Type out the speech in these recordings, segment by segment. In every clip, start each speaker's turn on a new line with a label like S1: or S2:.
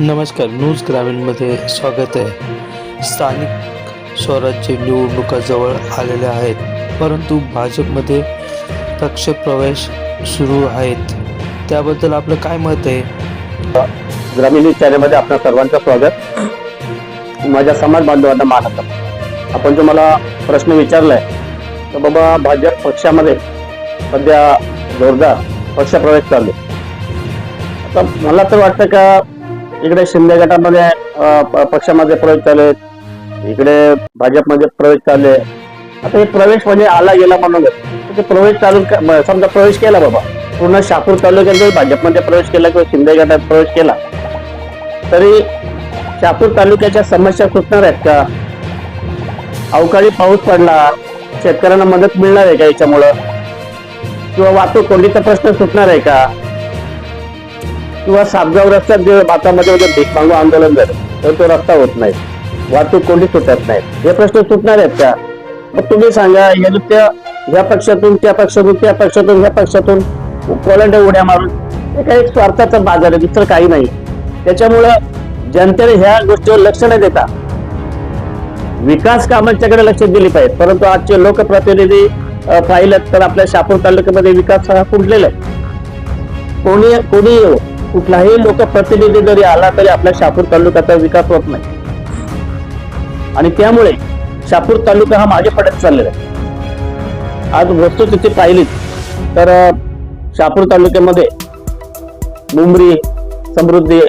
S1: नमस्कार न्यूज ग्रामीणमध्ये स्वागत आहे. स्थानिक स्वराज्य निवडणुका जवळ आलेल्या आहेत परंतु भाजपमध्ये पक्षप्रवेश सुरू आहेत. त्याबद्दल आपलं काय मत आहे?
S2: ग्रामीण न्यूज चॅनलमध्ये आपल्या सर्वांचं स्वागत. माझ्या समाज बांधवांना मानत. आपण जो मला प्रश्न विचारलाय तर बाबा भाजप पक्षामध्ये सध्या जोरदार पक्षप्रवेश चालू आता मला तर वाटतं का इकडे शिंदे गटामध्ये पक्षामध्ये प्रवेश चालू इकडे भाजपमध्ये प्रवेश चालले आता हे प्रवेश म्हणजे आला गेला म्हणून. ते प्रवेश चालू समजा प्रवेश केला बाबा. पूर्ण शापूर तालुक्यात भाजपमध्ये प्रवेश केला किंवा शिंदे गटात प्रवेश केला. तरी शापूर तालुक्याच्या समस्या सुटणार आहेत का? अवकाळी पाऊस पडला शेतकऱ्यांना मदत मिळणार आहे का याच्यामुळं? किंवा वाहतूक कोंडीचा प्रश्न सुटणार आहे का? किंवा सातगाव रस्त्यात जे भातामध्ये वगैरे भीक मागू आंदोलन झालं तर तो रस्ता होत नाही. वाहतूक कोणी सुटत नाही. हे प्रश्न सुटणार आहेत का? मग तुम्ही सांगा या नुसत्या ह्या पक्षातून त्या पक्षातून त्या पक्षातून ह्या पक्षातून कोलंड्या उड्या मारून हे काही एक स्वार्थाचा बाजार आहे दुसरं काही नाही. त्याच्यामुळं जनतेने ह्या गोष्टीवर लक्ष नाही देता. विकास कामांच्याकडे लक्ष दिली पाहिजे. परंतु आजचे लोकप्रतिनिधी पाहिलं तर आपल्या शापूर तालुक्यामध्ये विकास हा फुटलेला आहे? कोणी कोणी येऊ? कुठलाही लोकप्रतिनिधी जरी आला तरी आपल्या शापूर तालुक्याचा विकास होत नाही. आणि त्यामुळे शापूर तालुका हा मागे पडत चाललेला आहे. आज वस्तू तिथे पाहिली तर शापूर तालुक्यामध्ये मुंबरी समृद्धी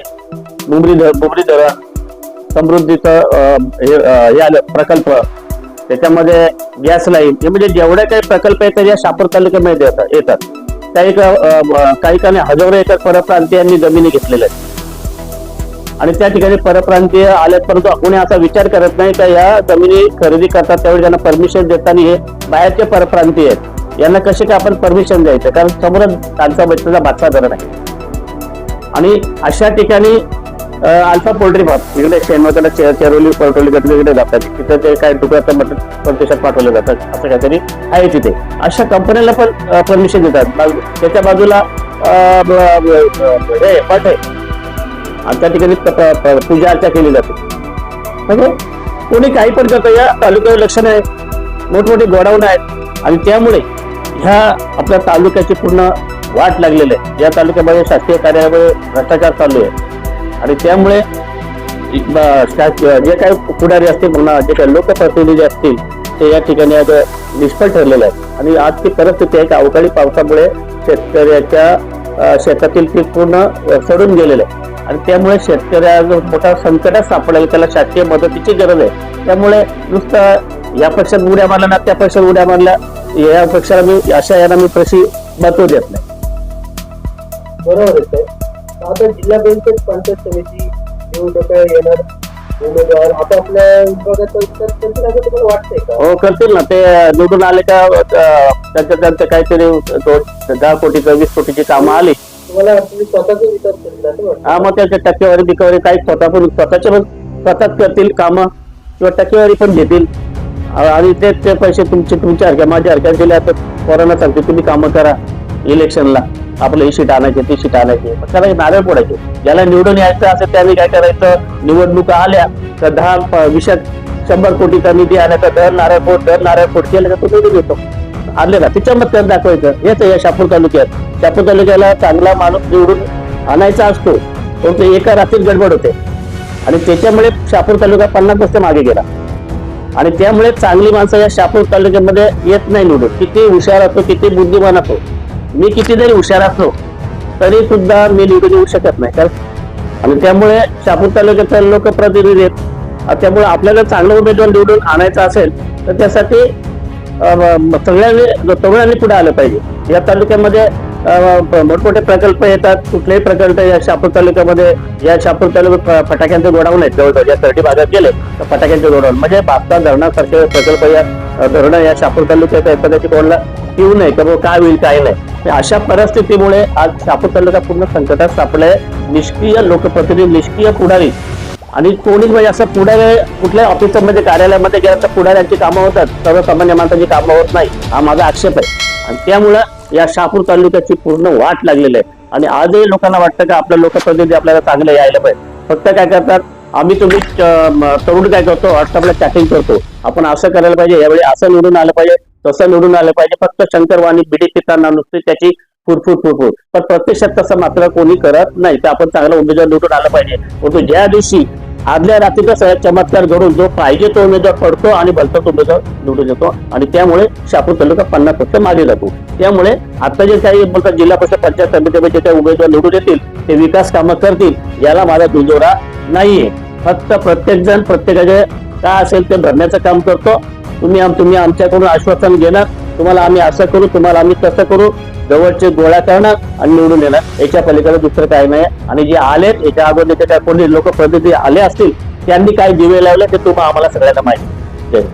S2: मुंबरी धर मुंबरी धरण समृद्धीचं अं, हे हे आलं प्रकल्प. त्याच्यामध्ये गॅस लाईन हे म्हणजे जेवढे काही प्रकल्प आहेत या शापूर तालुक्यामध्ये येतात. काही काही काही हजारो एकर परप्रांतीयांनी जमिनी घेतलेल्या आहेत. आणि त्या ठिकाणी परप्रांतीय आल्यात परंतु कोणी असा विचार करत नाही का या जमिनी खरेदी करतात त्यावेळी त्यांना परमिशन देताना हे बाहेरचे परप्रांतीय आहेत यांना कसे काय आपण परमिशन द्यायचं? कारण समोर त्यांचा बच्चाचा बातचा धरण आहे. आणि अशा ठिकाणी अल्फा पोल्ट्री फार्म. इकडे शेणमताला चेरोली पोल्ट्री इकडे जातात. तिथे ते काय तुकड्याचं मटण परदेशात पाठवले जातात. असं काहीतरी आहे तिथे. अशा कंपन्याला पण परमिशन देतात. त्याच्या बाजूला अं, ब- हे आहे आणि त्या ठिकाणी पूजा अर्चा केली जाते. म्हणजे कोणी काही पण करतं या तालुक्यावर लक्ष नाही. मोठमोठे गोडाऊन आहेत. आणि त्यामुळे ह्या आपल्या तालुक्याची पूर्ण वाट लागलेली आहे. या तालुक्यामध्ये शासकीय कार्यालयामध्ये भ्रष्टाचार चालू आहे. आणि त्यामुळे जे काही पुढारी असतील म्हणा जे काही लोकप्रतिनिधी असतील ते या ठिकाणी आज निष्फळ ठरलेले आहेत. आणि आजची परिस्थिती आहे की अवकाळी पावसामुळे शेतकऱ्याच्या शेतातील पीक पूर्ण सडून गेलेलं आहे. आणि त्यामुळे शेतकऱ्याला मोठा संकटात सापडेल त्याला शासकीय मदतीची गरज आहे. त्यामुळे नुसतं या पक्षात उड्या मारल्या ना त्या पक्षात उड्या मारल्या या पक्षाला मी अशा यांना मी प्रशी महत्त्व देत नाही.
S3: बरोबर आहे आता जिल्हा बँकेत पंचायत समिती निवडणुका येणार उमेदवार. विभागाचं करतील असं तुम्हाला वाटतंय का?
S2: हो करतील ना. ते निवडून आले का त्यांच्या त्यांच्या काहीतरी दहा कोटीचं वीस कोटीची कामं आली.
S3: तुम्हाला तुम्ही स्वतःच विचार करतील असं वाटतं.
S2: हा मग त्याच्या टक्केवारी बिकेवारी काही स्वतः पण स्वतःचे पण स्वतःच करतील कामं किंवा टक्केवारी पण घेतील. आणि ते ते पैसे तुमचे तुमच्या हरक्या माझ्या हरक्या दिले आता पोरांना सांगते तुम्ही कामं करा. इलेक्शनला आपलं ही सीट आणायची ती सीट आणायची. मग त्याला नारळ फोडायचे. ज्याला निवडून यायचं असेल त्याने काय करायचं? निवडणुका आल्या तर दहा विषयात शंभर कोटीचा निधी आणायचा. दर नारळ पोट दर नारळ पोट केलं का तो निधी घेतो आणले ना ते चमत्कार दाखवायचं. हेच या शापूर तालुक्यात. शापूर तालुक्याला चांगला माणूस निवडून आणायचा असतो. पण ते एका रात्रीत गडबड होते. आणि त्याच्यामुळे शापूर तालुका पन्नास वर्ष मागे गेला. आणि त्यामुळे चांगली माणसं या शापूर तालुक्यामध्ये येत नाही निवडून. किती हुशार असतो किती बुद्धिमान असतो मी किती जरी हुशार असलो तरी सुद्धा मी निवडून येऊ शकत नाही. कारण आणि त्यामुळे शापूर तालुक्याचे लोकप्रतिनिधी आहेत. त्यामुळे आपल्याला चांगला उमेदवार निवडून आणायचा असेल तर त्यासाठी सगळ्यांनी तरुणांनी पुढे आलं पाहिजे. या तालुक्यामध्ये मोठमोठे प्रकल्प येतात. कुठलेही प्रकल्प या शापूर तालुक्यामध्ये या शापूर तालुक्यात फटाक्यांचे गोडाऊन आहेत. जवळजवळ या तर्टी भागात गेले तर फटाक्यांचे गोडाऊन. म्हणजे बापता धरणासारखे प्रकल्प या धरणं या शापूर तालुक्यात आहेत त्याची कोणाला येऊ नये. का काय होईल काय नाही. अशा परिस्थितीमुळे आज शापूर तालुका पूर्ण संकटात सापडलाय निष्क्रिय लोकप्रतिनिधी निष्क्रिय पुढारी. आणि कोणीच म्हणजे असं पुढे ऑफिसर ऑफिसमध्ये कार्यालयामध्ये गेलं तर पुढाऱ्यांची कामं होतात. सर्वसामान्य माणसाची कामं होत नाही. हा माझा आक्षेप आहे. आणि त्यामुळं या शहापूर तालुक्याची पूर्ण वाट लागलेली आहे. आणि आजही लोकांना वाटतं का आपलं लोकप्रतिनिधी आपल्याला चांगले यायला पाहिजे. फक्त काय करतात आम्ही तुम्ही तरुण काय करतो व्हॉट्सअपला चॅटिंग करतो. आपण असं करायला पाहिजे यावेळी असं निवडून आलं पाहिजे. तसं निवडून आलं पाहिजे. फक्त शंकरवाणी बिडी पिताना नुसती त्याची फुरफुर फुरफुर. पण प्रत्यक्षात तसं मात्र कोणी करत नाही. तर आपण चांगला उमेदवार निवडून आलं पाहिजे. परंतु ज्या दिवशी आदल्या रात्रीचा सगळ्यात चमत्कार घडून जो पाहिजे तो उमेदवार पडतो आणि भलताच उमेदवार निवडून येतो. आणि त्यामुळे शापूर तालुका पन्नास टक्के मागे जातो. त्यामुळे आता जे काही बोलतात जिल्हा परिषद पंचायत समितीमध्ये जे काही उमेदवार निवडून येतील ते विकास कामं करतील याला माझा दुजोरा नाहीये. फक्त प्रत्येक जण प्रत्येकाचे काय असेल ते भरण्याचं काम करतो. तुम्ही आम- तुम्ही आमच्याकडून आश्वासन घेणार. तुम्हाला आम्ही असं करू तुम्हाला आम्ही तसं करू. जवळचे गोळा करणार आणि निवडून येणार. याच्या पलीकडे दुसरं काय नाही. आणि जे आलेत याच्या अगोदर काय कोणी लोक प्रतिनिधी आले असतील त्यांनी काय दिवे लावले ते तुम्हाला आम्हाला सगळ्यांना माहिती.